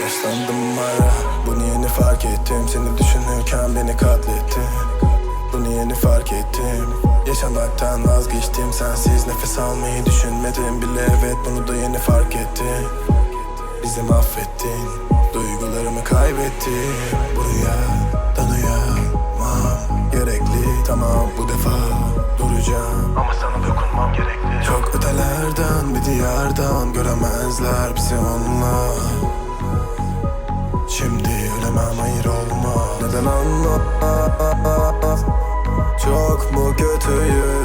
Yaşlandım ara Bunu yeni fark ettim. Seni düşünürken beni katlettin. Bunu yeni fark ettim. Yaşamaktan vazgeçtim. Sensiz nefes almayı düşünmedim bile. Evet bunu da yeni fark ettim Bizi mahvettin. Duygularımı kaybettim Buraya da duyamam Gerekli. Tamam bu defa duracağım. Ama sana dokunmam gerekli. Çok ötelerden bir diyardan Göremezler bizi onlar Şimdi ölemem hayır olma Neden anlamaz Çok mu kötüyüm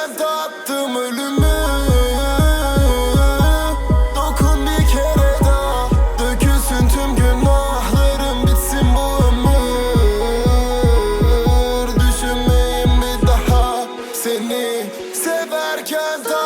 Bilsem ölümü. Dokun bir kere daha Dökülsün tüm günahlarım bitsin bu ömür. Düşünmeyeyim bir daha Seni severken tattım